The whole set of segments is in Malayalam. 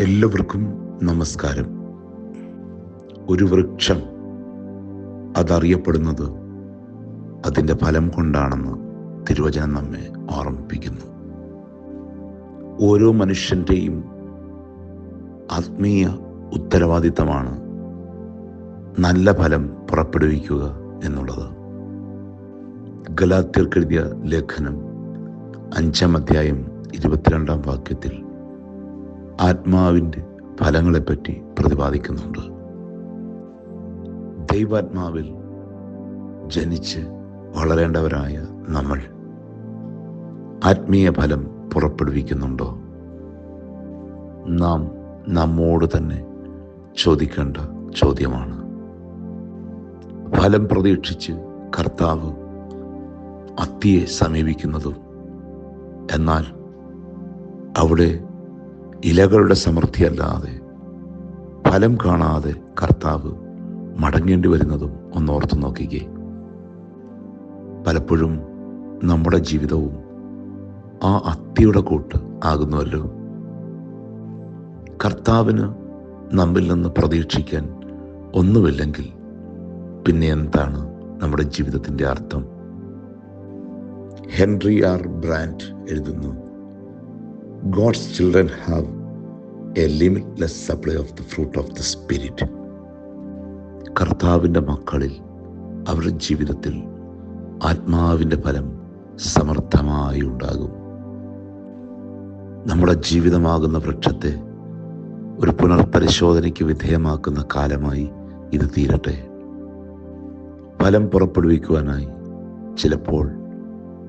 എല്ലാവർക്കും നമസ്കാരം. ഒരു വൃക്ഷം അതറിയപ്പെടുന്നത് അതിന്റെ ഫലം കൊണ്ടാണെന്ന് തിരുവചനം നമ്മെ ഓർമ്മിപ്പിക്കുന്നു. ഓരോ മനുഷ്യന്റെയും ആത്മീയ ഉത്തരവാദിത്തമാണ് നല്ല ഫലം പുറപ്പെടുവിക്കുക എന്നുള്ളത്. ഗലാത്യർക്കെഴുതിയ ലേഖനം അഞ്ചാം അധ്യായം ഇരുപത്തിരണ്ടാം വാക്യത്തിൽ ആത്മാവിന്റെ ഫലങ്ങളെപ്പറ്റി പ്രതിപാദിക്കുന്നുണ്ട്. ദൈവാത്മാവിൽ ജനിച്ച് വളരേണ്ടവരായ നമ്മൾ ആത്മീയ ഫലം പുറപ്പെടുവിക്കുന്നുണ്ടോ? നാം നമ്മോട് തന്നെ ചോദിക്കേണ്ട ചോദ്യമാണ്. ഫലം പ്രതീക്ഷിച്ച് കർത്താവ് അത്തിയെ സമീപിക്കുന്നതും എന്നാൽ അവിടെ ഇലകളുടെ സമൃദ്ധിയല്ലാതെ ഫലം കാണാതെ കർത്താവ് മടങ്ങേണ്ടി വരുന്നതും ഒന്നോർത്ത് നോക്കിക്കേ. പലപ്പോഴും നമ്മുടെ ജീവിതവും ആ അത്തിയുടെ കൂട്ട് ആകുന്നുവല്ലോ. കർത്താവിന് നമ്മിൽ നിന്ന് പ്രതീക്ഷിക്കാൻ ഒന്നുമില്ലെങ്കിൽ പിന്നെ എന്താണ് നമ്മുടെ ജീവിതത്തിന്റെ അർത്ഥം? ഹെൻറി ആർ ബ്രാൻഡ് എഴുതുന്നു. God's children have a limitless supply of the fruit of the spirit കർത്താവിന്റെ മക്കളിൽ അവരുടെ ജീവിതത്തിൽ ആത്മാവിന്റെ ഫലം സമർത്ഥമായി ഉണ്ടാകും. നമ്മുടെ ജീവിതമാകുന്ന വൃക്ഷത്തെ ഒരു പുനർപരിശോധനയ്ക്ക് വിധേയമാക്കുന്ന കാലമായി ഇത് തീരട്ടെ. ഫലം പുറപ്പെടുവിക്കുവാനായി ചിലപ്പോൾ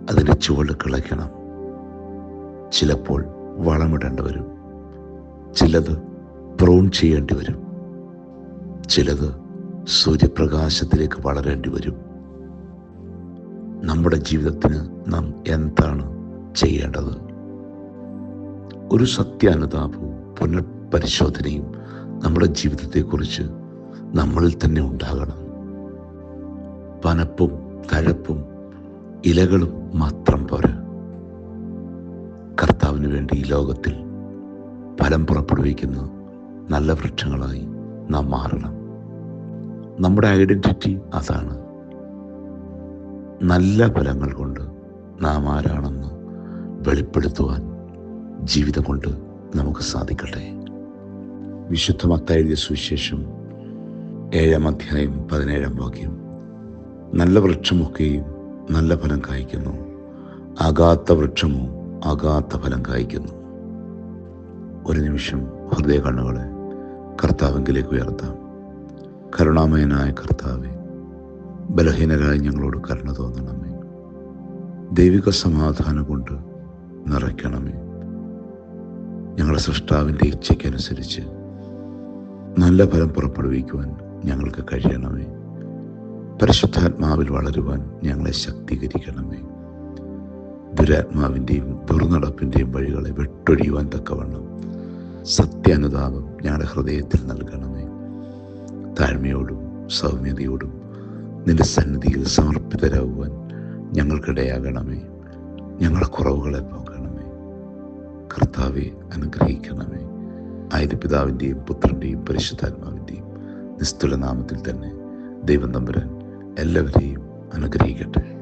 അതിന്റെ ചുവട് കിളയ്ക്കണം. ചിലപ്പോൾ വളമിടേണ്ടി വരും ചിലത് പ്രൂൺ ചെയ്യേണ്ടി വരും. ചിലത് സൂര്യപ്രകാശത്തിലേക്ക് വളരേണ്ടി വരും. നമ്മുടെ ജീവിതത്തിന് നാം എന്താണ് ചെയ്യേണ്ടത്? ഒരു സത്യാനുതാപവും പുനഃപരിശോധനയും നമ്മുടെ ജീവിതത്തെക്കുറിച്ച് നമ്മളിൽ തന്നെ ഉണ്ടാകണം. പനപ്പും തഴപ്പും ഇലകളും മാത്രം പോരാ. കർത്താവിന് വേണ്ടി ഈ ലോകത്തിൽ ഫലം പുറപ്പെടുവിക്കുന്ന നല്ല വൃക്ഷങ്ങളായി നാം മാറണം. നമ്മുടെ ഐഡന്റിറ്റി അതാണ്. നല്ല ഫലങ്ങൾ കൊണ്ട് നാം ആരാണെന്ന് വെളിപ്പെടുത്തുവാൻ ജീവിതം കൊണ്ട് നമുക്ക് സാധിക്കട്ടെ. വിശുദ്ധ മത്തായ സുവിശേഷം ഏഴാം അധ്യായം പതിനേഴാം വാക്യം. നല്ല വൃക്ഷമൊക്കെയും നല്ല ഫലം കായ്ക്കുന്നു. ആകാത്ത വൃക്ഷമോ ആകാത്ത ഫലം കായ്ക്കുന്നു. ഒരു നിമിഷം ഹൃദയ കണ്ണുകളെ കർത്താവെങ്കിലേക്ക് ഉയർത്താം. കരുണാമയനായ കർത്താവെ ബലഹീനരായി ഞങ്ങളോട് കരുണ തോന്നണമേ. ദൈവിക സമാധാനം കൊണ്ട് നിറയ്ക്കണമേ. ഞങ്ങളുടെ സൃഷ്ടാവിന്റെ ഇച്ഛയ്ക്കനുസരിച്ച് നല്ല ഫലം പുറപ്പെടുവിക്കുവാൻ ഞങ്ങൾക്ക് കഴിയണമേ. പരിശുദ്ധാത്മാവിൽ വളരുവാൻ ഞങ്ങളെ ശക്തീകരിക്കണമേ. ദുരാത്മാവിന്റെയും ദുർനടപ്പിന്റെയും വഴികളെ വെട്ടൊഴിയുവാൻ തക്കവണ്ണം സത്യാനുതാപം ഞങ്ങളുടെ ഹൃദയത്തിൽ നൽകണമേ. താഴ്മയോടും സൗമ്യതയോടും നിന്റെ സന്നിധിയിൽ സമർപ്പിതരാകുവാൻ ഞങ്ങൾക്കിടയാകണമേ. ഞങ്ങളുടെ കുറവുകളെ പോകണമേ കർത്താവെ അനുഗ്രഹിക്കണമേ. ആയത് പിതാവിന്റെയും പുത്രന്റെയും പരിശുദ്ധാത്മാവിന്റെയും നിസ്തുല നാമത്തിൽ തന്നെ ദൈവം തമ്പുരൻ എല്ലാവരെയും അനുഗ്രഹിക്കട്ടെ.